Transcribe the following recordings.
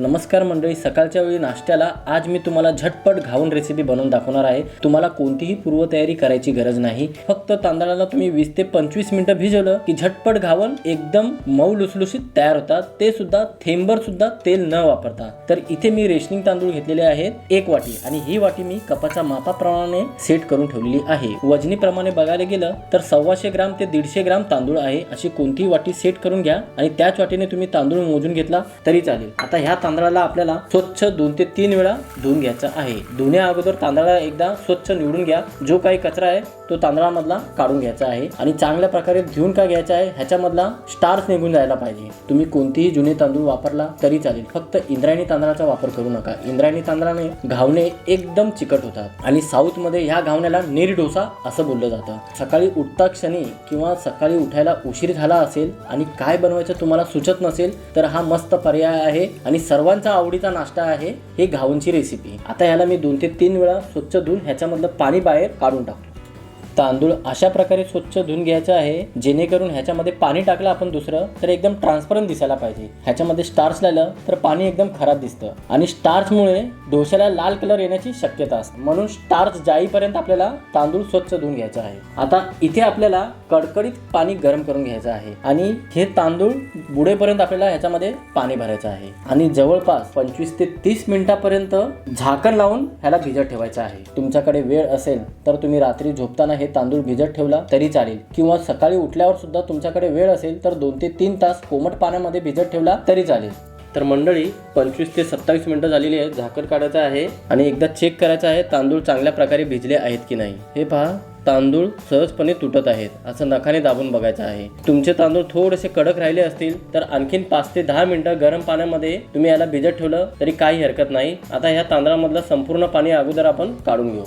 नमस्कार मंडळी सकाळच्या वेळी नाश्त्याला आज मी तुम्हाला झटपट घाऊन रेसिपी बनवून दाखवणार आहे. तुम्हाला कोणतीही पूर्वतयारी करायची गरज नाही. फक्त तांदळाला तुम्ही वीस ते पंचवीस मिनिटं भिजवलं की झटपट घावण एकदम मऊ लुसलुसीत तयार होतात. ते सुद्धा थेंबर सुद्धा तेल न वापरता. तर इथे मी रेशनिंग तांदूळ घेतलेले आहेत एक वाटी. आणि ही वाटी मी कपाच्या मापाप्रमाणे सेट करून ठेवलेली आहे. वजनीप्रमाणे बघायला गेलं तर सव्वाशे ग्राम ते दीडशे ग्राम तांदूळ आहे. अशी कोणतीही वाटी सेट करून घ्या. आणि त्याच वाटीने तुम्ही तांदूळ मोजून घेतला तरी चालेल. आता ह्या तांदळाला आपल्याला स्वच्छ दोन ते तीन वेळा धुवून घ्यायचा आहे. धुण्या अगोदर तांदळाला एकदा स्वच्छ निवडून घ्या. जो काही कचरा आहे तो तांदळामधला काढून घ्यायचा आहे. आणि चांगल्या प्रकारे धुवून का घ्यायचा आहे ह्याच्यामधला स्टार्स निघून जायला पाहिजे. तुम्ही कोणतीही जुने तांदूळ वापरला तरी चालेल. फक्त इंद्रायणी तांदळाचा वापर करू नका. इंद्रायणी तांदळाने घावणे एकदम चिकट होतात. आणि साऊथमध्ये ह्या घावण्याला नीर डोसा असं बोललं जातं. सकाळी उठता क्षणी किंवा सकाळी उठायला उशीर झाला असेल आणि काय बनवायचं तुम्हाला सुचत नसेल तर हा मस्त पर्याय आहे आणि सर्वांचा आवडीचा नाश्ता आहे हे घावनची रेसिपी आता ह्याला मी दोन ते तीन वेळा स्वच्छ धुवून ह्याच्यामधलं पाणी बाहेर काढून टाकतो. तांदूळ अशा प्रकारे स्वच्छ धुवून घ्यायचं आहे जेणेकरून ह्याच्यामध्ये पाणी टाकलं आपण दुसरं तर एकदम ट्रान्सपरंट दिसायला पाहिजे. ह्याच्यामध्ये स्टार्च लावलं तर पाणी एकदम खराब दिसतं. आणि स्टार्चमुळे डोश्याला लाल कलर येण्याची शक्यता असते. म्हणून स्टार्च जाईपर्यंत आपल्याला तांदूळ स्वच्छ धुवून घ्यायचा आहे. आता इथे आपल्याला कडकडीत पाणी गरम करून घ्यायचं आहे. आणि हे तांदूळ बुडेपर्यंत आपल्याला ह्याच्यामध्ये पाणी भरायचं आहे. आणि जवळपास पंचवीस ते तीस मिनिटापर्यंत झाकण लावून ह्याला भिजत ठेवायचं आहे. तुमच्याकडे वेळ असेल तर तुम्ही रात्री झोपताना हे तांदूळ भिजत ठेवला तरी चालेल. किंवा सकाळी उठल्यावर सुद्धा तुमच्याकडे वेळ असेल तर दोन ते तीन तास कोमट पाण्यामध्ये भिजत ठेवला तरी चालेल. तर मंडळी पंचवीस ते सत्तावीस मिनिटं झालेली आहेत. झाकण काढायचं आहे आणि एकदा चेक करायचं आहे तांदूळ चांगल्या प्रकारे भिजले आहेत की नाही. हे पहा तांदूळ सहजपणे तुटत आहेत. असं नखाने दाबून बघायचं आहे. तुमचे तांदूळ थोडेसे कडक राहिले असतील तर आणखीन पाच ते दहा मिनिटं गरम पाण्यामध्ये तुम्ही याला भिजत ठेवलं तरी काही हरकत नाही. आता ह्या तांदळामधलं संपूर्ण पाणी अगोदर आपण काढून घेऊ.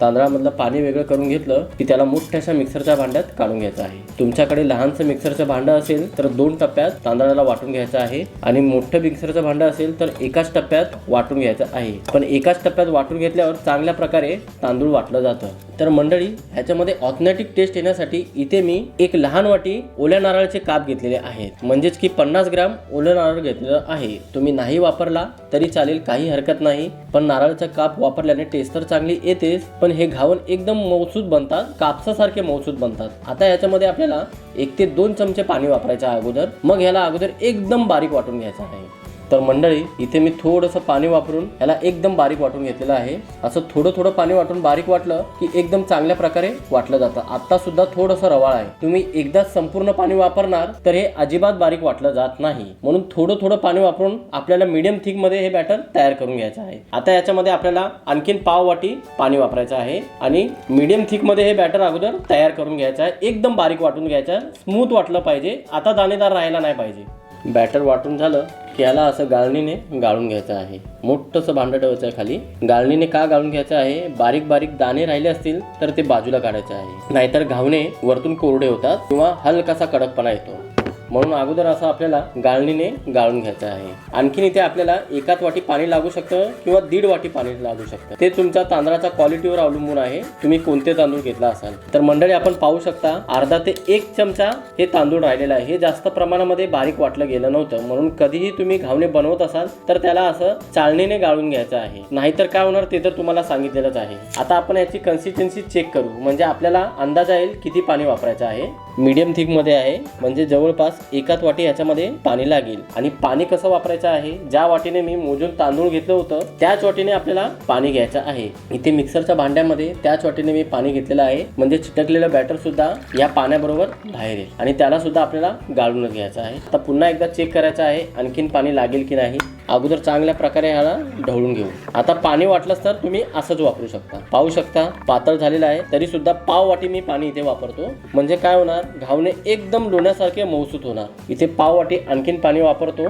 तांदळामधलं पाणी वेगळं करून घेतलं की त्याला मोठ्याशा मिक्सरच्या भांड्यात काढून घ्यायचं आहे. तुमच्याकडे लहानसं मिक्सरचं भांडं असेल तर दोन टप्प्यात तांदळाला वाटून घ्यायचं आहे आणि मोठं मिक्सरचं भांडं असेल तर एकाच टप्प्यात वाटून घ्यायचं आहे. पण एकाच टप्प्यात वाटून घेतल्यावर चांगल्या प्रकारे तांदूळ वाटलं जातं. तर मंडळी ह्याच्यामध्ये ऑथेंटिक टेस्ट येण्यासाठी इथे मी एक लहान वाटी ओल्या नारळाचे काप घेतलेले आहेत. म्हणजेच की पन्नास ग्राम ओलं नारळ घेतलेलं आहे. तुम्ही नाही वापरला तरी चालेल काही हरकत नाही. पण नारळाचा काप वापरल्याने टेस्ट तर चांगली येतेच पण हे घावन एकदम मौसूद बनतात कापसासारखे मौसूद बनतात. आता याच्यामध्ये आपल्याला एक ते दोन चमचे पाणी वापरायचं अगोदर. मग ह्याला अगोदर एकदम बारीक वाटून घ्यायचं आहे. तर मंडळी इथे मी थोडंसं पाणी वापरून याला एकदम बारीक वाटून घेतलेलं आहे. असं थोडं थोडं पाणी वाटून बारीक वाटलं की एकदम चांगल्या प्रकारे वाटलं जातं. आता सुद्धा थोडंसं रवाळ आहे. तुम्ही एकदा संपूर्ण पाणी वापरणार तर हे अजिबात बारीक वाटलं जात नाही. म्हणून थोडं थोडं पाणी वापरून आपल्याला मीडियम थिकमध्ये हे बॅटर तयार करून घ्यायचं आहे. आता याच्यामध्ये आपल्याला आणखीन पाव वाटी पाणी वापरायचं आहे आणि मीडियम थिकमध्ये हे बॅटर अगोदर तयार करून घ्यायचं आहे. एकदम बारीक वाटून घ्यायचं आहे. स्मूथ वाटलं पाहिजे. आता दाणेदार राहायला नाही पाहिजे. बॅटर वाटून झालं की याला असं गाळणीने गाळून घ्यायचं आहे. मोठंसं भांडं ठेवायचं आहे खाली. गाळणीने का गाळून घ्यायचं आहे? बारीक बारीक दाणे राहिले असतील तर ते बाजूला काढायचे आहे. नाहीतर घावणे वरतून कोरडे होतात किंवा हलकासा कडकपणा येतो. म्हणून अगोदर असं आपल्याला गाळणीने गाळून घ्यायचं आहे. आणखीन इथे आपल्याला एकाच वाटी पाणी लागू शकतं किंवा दीड वाटी पाणी लागू शकतं. ते तुमच्या तांदळाच्या क्वालिटीवर अवलंबून आहे. तुम्ही कोणते तांदूळ घेतला असाल? तर मंडळी आपण पाहू शकता अर्धा ते एक चमचा हे तांदूळ राहिलेलं आहे. हे जास्त प्रमाणामध्ये बारीक वाटलं गेलं नव्हतं. म्हणून कधीही तुम्ही घावणे बनवत असाल तर त्याला असं चाळणीने गाळून घ्यायचं आहे. नाहीतर काय होणार ते तर तुम्हाला सांगितलेलंच आहे. आता आपण याची कन्सिस्टन्सी चेक करू. म्हणजे आपल्याला अंदाज येईल किती पाणी वापरायचं आहे. मीडियम थिकमध्ये आहे. म्हणजे जवळपास एकाच वाटी याच्यामध्ये पाणी लागेल. आणि पाणी कसं वापरायचं आहे? ज्या वाटीने मी मोजून तांदूळ घेतलं होतं त्याच वाटीने आपल्याला पाणी घ्यायचं आहे. इथे मिक्सरच्या भांड्यामध्ये त्याच वाटीने मी पाणी घेतलेलं आहे. म्हणजे चिटकलेलं बॅटर सुद्धा या पाण्याबरोबर बाहेर येईल. आणि त्याला सुद्धा आपल्याला गाळूनच घ्यायचं आहे. आता पुन्हा एकदा चेक करायचं आहे आणखीन पाणी लागेल की नाही. अगोदर चांगल्या प्रकारे ह्याला ढवळून घेऊ. आता पाणी वाटलंच तर तुम्ही असंच वापरू शकता. पाहू शकता पातळ झालेलं आहे. तरी सुद्धा पाव वाटी मी पाणी इथे वापरतो. म्हणजे काय होणार? घावणे एकदम लोण्यासारखे मौसूत होणार इथे पाव वाटी आणखीन पाणी वापरतो.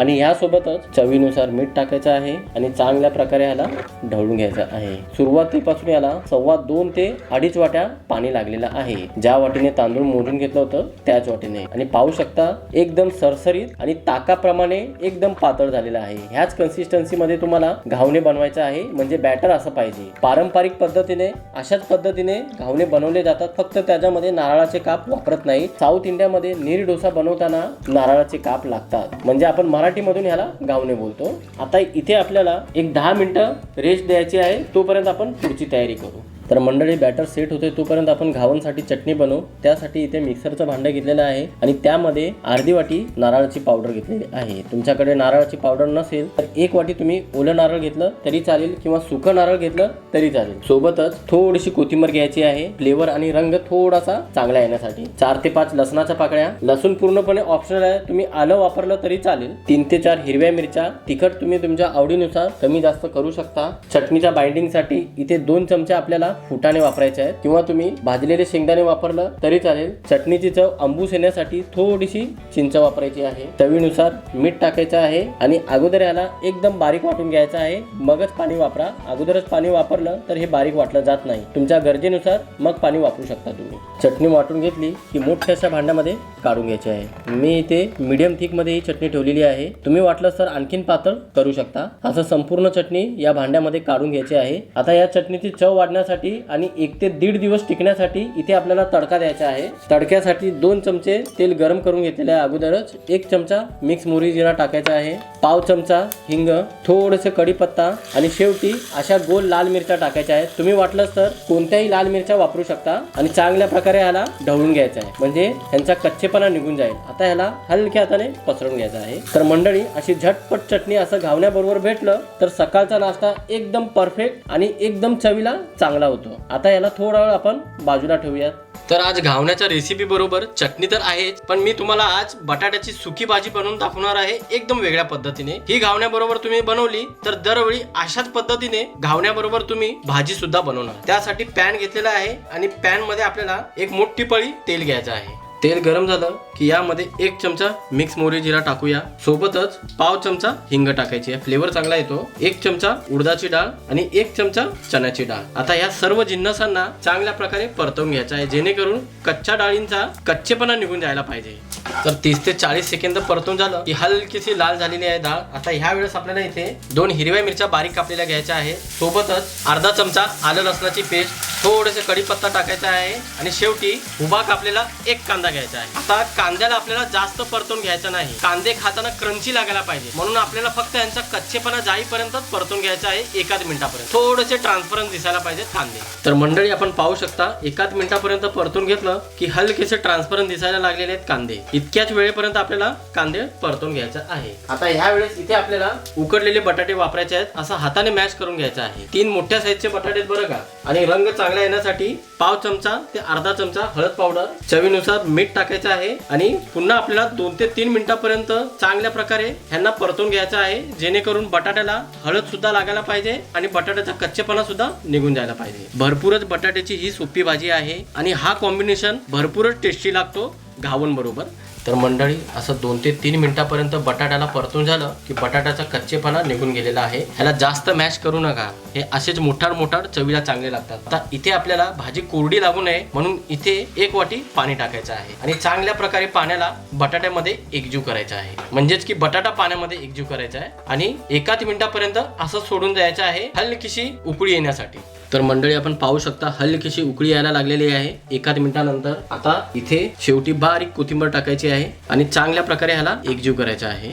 आणि ह्यासोबतच चवीनुसार मीठ टाकायचं आहे आणि चांगल्या प्रकारे ह्याला ढवळून घ्यायचं आहे. सुरुवातीपासून याला सव्वा दोन ते अडीच वाट्या पाणी लागलेलं आहे. ज्या वाटीने तांदूळ मोजून घेतलं होतं त्याच वाटीने. आणि पाहू शकता एकदम सरसरीत आणि ताकाप्रमाणे एकदम पातळ झालेला आहे. ह्याच कन्सिस्टन्सी मध्ये तुम्हाला घावणे बनवायचं आहे म्हणजे बॅटर असं पाहिजे. पारंपरिक पद्धतीने अशाच पद्धतीने घावणे बनवले जातात. फक्त त्याच्यामध्ये नारळाचे काप वापरत नाही साऊथ इंडियामध्ये नीर डोसा बनवताना नारळाचे काप लागतात. म्हणजे आपण मराठी मराठीमधून ह्याला गावने बोलतो. आता इथे आपल्याला एक दहा मिनटं रेस्ट द्यायची आहे तोपर्यंत आपण पुढची तयारी करू. तर मंडळी बॅटर सेट होते तोपर्यंत आपण घावनसाठी चटणी बनवू. त्यासाठी इथे मिक्सरचं भांडं घेतलेलं आहे आणि त्यामध्ये अर्धी वाटी नारळाची पावडर घेतलेली आहे. तुमच्याकडे नारळाची पावडर नसेल तर एक वाटी तुम्ही ओलं नारळ घेतलं तरी चालेल किंवा सुकं नारळ घेतलं तरी चालेल. सोबतच थोडीशी कोथिंबीर घ्यायची आहे. फ्लेवर आणि रंग थोडासा चांगला येण्यासाठी. चार ते पाच लसणाच्या पाकळ्या. लसूण पूर्णपणे ऑप्शनल आहे. तुम्ही आलं वापरलं तरी चालेल. तीन ते चार हिरव्या मिरच्या. तिखट तुम्ही तुमच्या आवडीनुसार कमी जास्त करू शकता. चटणीच्या बाइंडिंगसाठी इथे दोन चमचे आपल्याला फुटाणे वापरायचे आहेत. किंवा तुम्ही भाजलेले शेंगदाणे वापरलं तरी चालेल. चटणीची चव आंबूस येण्यासाठी थोडीशी चिंच वापरायची आहे. चवीनुसार मीठ टाकायचं आहे आणि अगोदर याला एकदम बारीक वाटून घ्यायचं आहे. मगच पाणी वापरा. अगोदरच पाणी वापरलं तर हे बारीक वाटलं जात नाही. तुमच्या गरजेनुसार मग पाणी वापरू शकता तुम्ही. चटणी वाटून घेतली की मोठ्या अशा भांड्यामध्ये काढून घ्यायची आहे. मी इथे मीडियम थिकमध्ये ही चटणी ठेवलेली आहे. तुम्ही वाटलं तर आणखीन पातळ करू शकता. असं संपूर्ण चटणी या भांड्यामध्ये काढून घ्यायची आहे. आता या चटणीची चव वाढण्यासाठी आणि एक ते दीड दिवस टिकण्यासाठी इथे आपल्याला तडका द्यायचा आहे. तडक्यासाठी दोन चमचे तेल गरम करून घेतलेले आहे अगोदरच एक चमचा मिक्स मोरी जिरा टाकायचा आहे. पाव चमचा हिंग थोडेसे कढीपत्ता आणि शेवटी अशा गोल लाल मिरच्या टाकायच्या आहेत. तुम्ही वाटलंच तर कोणत्याही लाल मिरच्या वापरू शकता आणि चांगल्या प्रकारे ह्याला ढवळून घ्यायचं आहे. म्हणजे ह्यांचा कच्चेपणा निघून जाईल. आता ह्याला हलक्या हाताने पसरून घ्यायचा आहे. तर मंडळी अशी झटपट चटणी असं घावण्याबरोबर भेटलं तर सकाळचा नाश्ता एकदम परफेक्ट आणि एकदम चवीला चांगला होतो. आता याला थोडा वेळ आपण बाजूला ठेवूयात. तर आज घावण्याच्या रेसिपी बरोबर चटणी तर आहेच पण मी तुम्हाला आज बटाट्याची सुकी भाजी बनवून दाखवणार आहे एकदम वेगळ्या पद्धतीने. ही घावण्याबरोबर तुम्ही बनवली तर दरवेळी अशाच पद्धतीने घावण्याबरोबर तुम्ही भाजी सुद्धा बनवणार. त्यासाठी पॅन घेतलेला आहे आणि पॅनमध्ये आपल्याला एक मोठी पळी तेल घ्यायचं आहे. तेल गरम झालं की यामध्ये एक चमचा मिक्स मोहरी जिरा टाकूया. सोबतच पाव चमचा हिंग टाकायची आहे. फ्लेवर चांगला येतो. एक चमचा उडदाची डाळ आणि एक चमचा चण्याची डाळ. आता या सर्व जिन्नसांना चांगल्या प्रकारे परतवून घ्यायचा आहे. जेणेकरून कच्च्या डाळींचा कच्चेपणा निघून जायला पाहिजे. तर तीस ते चाळीस सेकंद परतून झालं की हलकीशी लाल झालेली आहे डाळ. आता ह्या वेळेस आपल्याला इथे दोन हिरव्या मिरच्या बारीक कापलेल्या घ्यायच्या आहे सोबतच अर्धा चमचा आलं लसणाची पेस्ट थोडेसे कढीपत्ता टाकायचा आहे आणि शेवटी उभा कापलेला एक कांदा घ्यायचा आहे. आता कांद्याला आपल्याला जास्त परतून घ्यायचा नाही. कांदे खाताना क्रंची लागायला पाहिजे. म्हणून आपल्याला फक्त यांचा कच्चेपणा जाईपर्यंतच परतून घ्यायचा आहे एकाच मिनिटापर्यंत. थोडेसे ट्रान्सपरन्स दिसायला पाहिजे कांदे. तर मंडळी आपण पाहू शकता एकाच मिनिटापर्यंत परतून घेतलं की हलकेसे ट्रान्सपरन्स दिसायला लागलेले आहेत कांदे. इतक्याच वेळेपर्यंत आपल्याला कांदे परतून घ्यायचा आहे. आता ह्या वेळेस इथे आपल्याला उकडलेले बटाटे वापरायचे आहेत. असं हाताने मॅश करून घ्यायचा आहे. तीन मोठ्या साईजचे बटाटे आहेत बरं का? आणि रंग चांगला येण्यासाठी पाव चमचा ते अर्धा चमचा हळद पावडर चवीनुसार मीठ टाकायचं आहे आणि पुन्हा आपल्याला दोन ते तीन मिनिटापर्यंत चांगल्या प्रकारे ह्यांना परतून घ्यायचं आहे जेणेकरून बटाट्याला हळद सुद्धा लागायला पाहिजे आणि बटाट्याचा कच्चेपणा सुद्धा निघून जायला पाहिजे. भरपूरच बटाट्याची ही सोपी भाजी आहे आणि हा कॉम्बिनेशन भरपूरच टेस्टी लागतो घावन बरोबर तर मंडळी असं दोन ते तीन मिनिटापर्यंत बटाट्याला परतून झालं की बटाट्याचा कच्चेपणा निघून गेलेला आहे. ह्याला जास्त मॅश करू नका. हे असेच मोठार मोठार चवीला चांगले लागतात. आता इथे आपल्याला भाजी कोरडी लागू नये म्हणून इथे एक वाटी पाणी टाकायचं आहे. आणि चांगल्या प्रकारे पाण्याला बटाट्यामध्ये एकजीव करायचं आहे. म्हणजेच की बटाटा पाण्यामध्ये एकजीव करायचा आहे. आणि एकाच मिनिटापर्यंत असं सोडून द्यायचं आहे हलकीशी उकळी येण्यासाठी. तर मंडळी आपण पाहू शकता हलकीशी उकळी यायला लागलेली आहे. एकाच मिनिटानंतर आता इथे शेवटी बारीक कोथिंबर टाकायची आहे आणि चांगल्या प्रकारे ह्याला एकजीव करायचा आहे.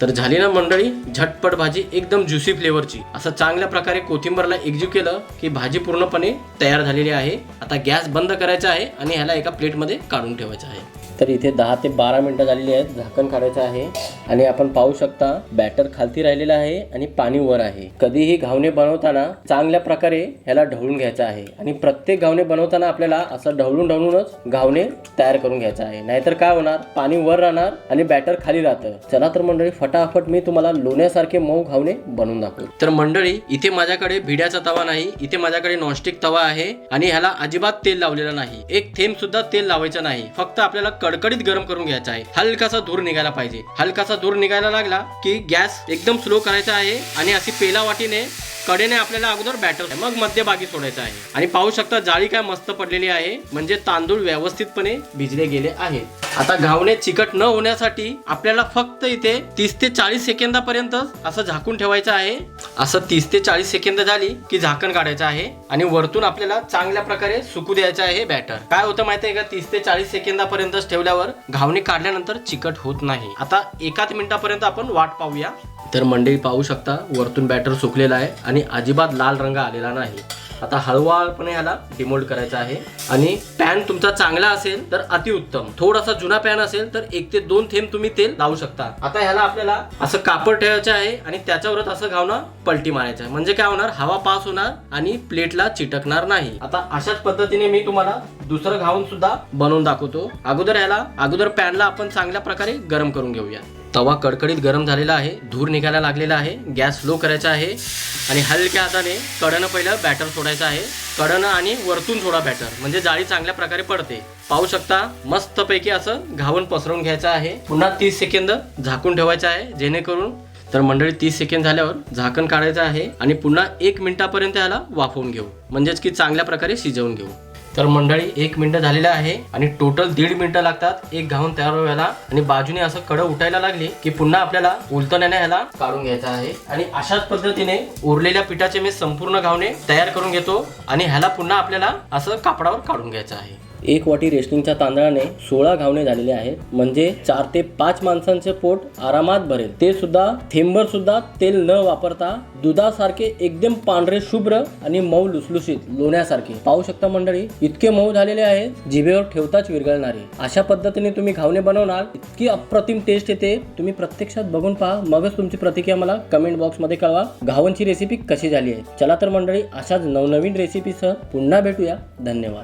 तर झाली ना मंडळी झटपट भाजी एकदम ज्युसी फ्लेवरची असं चांगल्या प्रकारे कोथिंबरला एकजीव केलं की भाजी पूर्णपणे तयार झालेली आहे. आता गॅस बंद करायचा आहे आणि ह्याला एका प्लेटमध्ये काढून ठेवायचा आहे. तर इथे दहा ते बारा मिनटं झालेली आहेत. झाकण काढायचं आहे. आणि आपण पाहू शकता बॅटर खालती राहिलेलं आहे आणि पाणी वर आहे. कधीही घावणे बनवताना चांगल्या प्रकारे ह्याला ढवळून घ्यायचं आहे. आणि प्रत्येक घावणे बनवताना आपल्याला असं ढवळून ढवळूनच घावणे तयार करून घ्यायचं आहे. नाहीतर काय होणार? पाणी वर राहणार आणि बॅटर खाली राहतं. चला तर मंडळी फटाफट मी तुम्हाला लोण्यासारखे मऊ घावणे बनवून दाखवतो. तर मंडळी इथे माझ्याकडे भिड्याचा तवा नाही. इथे माझ्याकडे नॉनस्टिक तवा आहे. आणि ह्याला अजिबात तेल लावलेलं नाही. एक थेंब सुद्धा तेल लावायचं नाही. फक्त आपल्याला कडकडीत गरम करून घ्यायचा आहे. हलकासा धूर निघायला पाहिजे. हलकासा धूर निघायला लागला की गॅस एकदम स्लो करायचा आहे आणि अशी पेला वाटीने कडेने आपल्याला अगोदर बॅटर मग मध्यभागी सोडायचं आहे. आणि पाहू शकता जाळी काय मस्त पडलेली आहे. म्हणजे तांदूळ व्यवस्थितपणे भिजले गेले आहेत. आता घावणे चिकट न होण्यासाठी आपल्याला फक्त इथे तीस ते चाळीस सेकंदापर्यंत असं झाकून ठेवायचं आहे. असं तीस ते चाळीस सेकंद झाली की झाकण काढायचं आहे. आणि वरतून आपल्याला चांगल्या प्रकारे सुकू द्यायचं आहे बॅटर काय होतं माहिती आहे का? तीस ते चाळीस सेकंदापर्यंत ठेवल्यावर घावणे काढल्यानंतर चिकट होत नाही. आता एकाच मिनिटापर्यंत आपण वाट पाहूया. तर मंडळी पाहू शकता वरतून बॅटर सुकलेला आहे. आणि आणि अजिबात लाल रंग आलेला नाही. आता हळूवारपणे ह्याला डिमोल्ड करायचा आहे. आणि पॅन तुमचा चांगला असेल तर अतिउत्तम. थोडासा जुना पॅन असेल तर एक ते दोन थेंब तुम्ही तेल लावू शकता. आता ह्याला आपल्याला असं कापड ठेवायचं आहे आणि त्याच्यावरच असं घावणं पलटी मारायचं आहे. म्हणजे काय होणार? हवा पास होणार आणि प्लेटला चिटकणार नाही. आता अशाच पद्धतीने मी तुम्हाला दुसरं घावून सुद्धा बनवून दाखवतो. अगोदर ह्याला अगोदर पॅनला आपण चांगल्या प्रकारे गरम करून घेऊया. तवा कडकडीत गरम झालेला आहे धूर निघायला लागलेला आहे गॅस स्लो करायचा आहे आणि हलक्या हाताने कडनं पहिलं बॅटर सोडायचं आहे. कडनं आणि वरतून सोडा बॅटर म्हणजे जाळी चांगल्या प्रकारे पडते. पाहू शकता मस्तपैकी असं घावून पसरवून घ्यायचं आहे. पुन्हा तीस सेकंद झाकून ठेवायचं आहे जेणेकरून तर मंडळी तीस सेकंद झाल्यावर झाकण काढायचं आहे आणि पुन्हा एक मिनिटापर्यंत याला वाफवून घेऊ. म्हणजेच की चांगल्या प्रकारे शिजवून घेऊ. तर मंडळी एक मिनिट झालेलं आहे आणि टोटल दीड मिनिटं लागतात. एक घाऊन तयार व्हायला आणि बाजूने असं कडं उठायला लागली की पुन्हा आपल्याला उलतण्याने ह्याला काढून घ्यायचं आहे. आणि अशाच पद्धतीने उरलेल्या पिठाचे मी संपूर्ण घावणे तयार करून घेतो आणि ह्याला पुन्हा आपल्याला असं कापडावर काढून घ्यायचं आहे. एक वाटी रेशनिंगच्या तांदळाने सोळा घावणे झालेले आहे. म्हणजे चार ते पाच माणसांचे पोट आरामात भरेल. ते सुद्धा थेंबर सुद्धा तेल न वापरता दुधासारखे एकदम पांढरे शुभ्र आणि मऊ लुसलुशीत लोण्यासारखे. पाहू शकता मंडळी इतके मऊ झालेले आहे जिभेवर ठेवताच विरघळणारे. अशा पद्धतीने तुम्ही घावणे बनवणार इतकी अप्रतिम टेस्ट येते. तुम्ही प्रत्यक्षात बघून पहा. मगच तुमची प्रतिक्रिया मला कमेंट बॉक्समध्ये कळवा. घावनची रेसिपी कशी झाली आहे? चला तर मंडळी अशाच नवनवीन रेसिपीसह पुन्हा भेटूया. धन्यवाद.